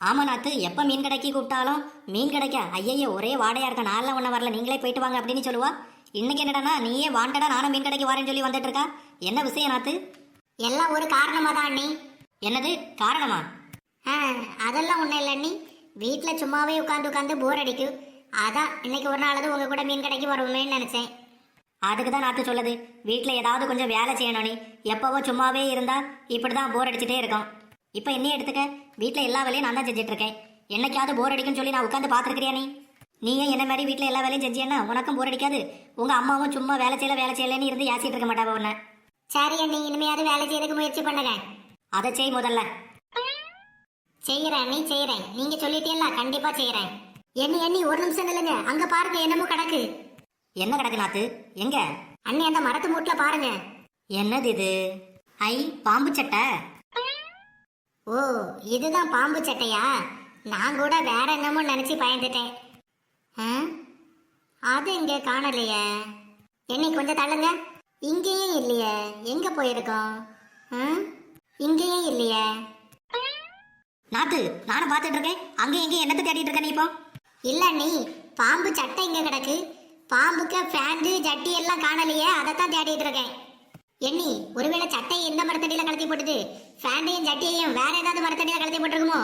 ஆமா நாத்து எப்ப மீன் கடைக்கு கூப்பிட்டாலும் மீன் கிடைக்க? ஐயையோ ஒரே வாடையா இருக்க நான்லாம் ஒன்றும் வரல நீங்களே போயிட்டு வாங்க அப்படின்னு சொல்லுவா. இன்னைக்கு என்னடானா நீயே வாண்டடா நானும் மீன் கடைக்கு வரேன்னு சொல்லி வந்துட்டு இருக்கா? என்ன விஷயம் நாத்து? எல்லாம் ஒரு காரணமா தான் அண்ணி. என்னது? காரணமா? ஆ, அதெல்லாம் ஒன்றும் இல்லை அண்ணி. வீட்டில் சும்மாவே உட்காந்து உட்காந்து போர் அடிக்கும். அதான் இன்னைக்கு ஒரு நாளாவது உங்க கூட மீன் கடைக்கு வருவோமேன்னு நினைச்சேன். அதுக்கு தான் நாத்து சொல்லுது. வீட்டில் ஏதாவது கொஞ்சம் வேலை செய்யணும் நீ எப்பவோ சும்மாவே இருந்தா இப்படி தான் போர் அடிச்சுட்டே இருக்கும் இப்போ என்னையே எடுத்துக்க? வீட்டில் எல்லா வேலையும் நான் தான் செஞ்சுட்டு இருக்கேன் என்னைக்காவது போர் அடிக்கும்னு சொல்லி நான் உட்காந்து பார்த்துருக்கிறியா நீ? நீயும் என்ன மாதிரி வீட்டில் எல்லா வேலையும் செஞ்சியன்னா உனக்கும் போர் அடிக்காது. உங்கள் அம்மாவும் சும்மா வேலை செய்யல வேலை செய்யலன்னு இருந்து யாசிட்டு இருக்க மாட்டாவ உன்னை. சரி அண்ணி இனிமையாவது வேலை செய்யறதுக்கு முயற்சி பண்ணுங்க. அதை செய் முதல்ல. செய்யறேன் அண்ணி செய்யறேன் நீங்க சொல்லிட்டீங்களா? கண்டிப்பா செய்யறேன் எண்ணி எண்ணி ஒரு நிமிஷம் நில்லுங்க. அங்க பாருங்க என்னமோ கிடக்கு. என்ன கிடக்கு நாத்து? எங்க? அண்ணி அந்த மரத்து மூட்டுல பாருங்க. என்னது இது? ஐ பாம்பு சட்டை? ஓ இதுதான் பாம்பு சட்டையா? நான் கூட வேற என்னமோ நினைச்சு பயந்துட்டேன். ஆ? அது இங்க காணலையே. என்னை கொஞ்சம் தள்ளுங்க. இங்கேயும் இல்லையே. எங்க போயிருக்கோம்? ஆ? இங்கேயும் இல்லையே. நாத்து நானும் பார்த்துட்டு இருக்கேன். அங்கே எங்கே என்னத்தை தேடிட்டு இருக்க நீ இப்போ? இல்ல நீ பாம்பு சட்டை இங்க கிடக்கு. பாம்புக்கு பேண்ட் ஜட்டி எல்லாம் காணலையே. அதைத்தான் தேடிட்டு இருக்கேன். எண்ணி ஒருவேளை சட்டையை எந்த மரத்தடியில கலத்தி போட்டுது ஃபேண்டையும் சட்டையையும் வேற ஏதாவது மரத்தடியில கலத்தி போட்டிருக்குமோ?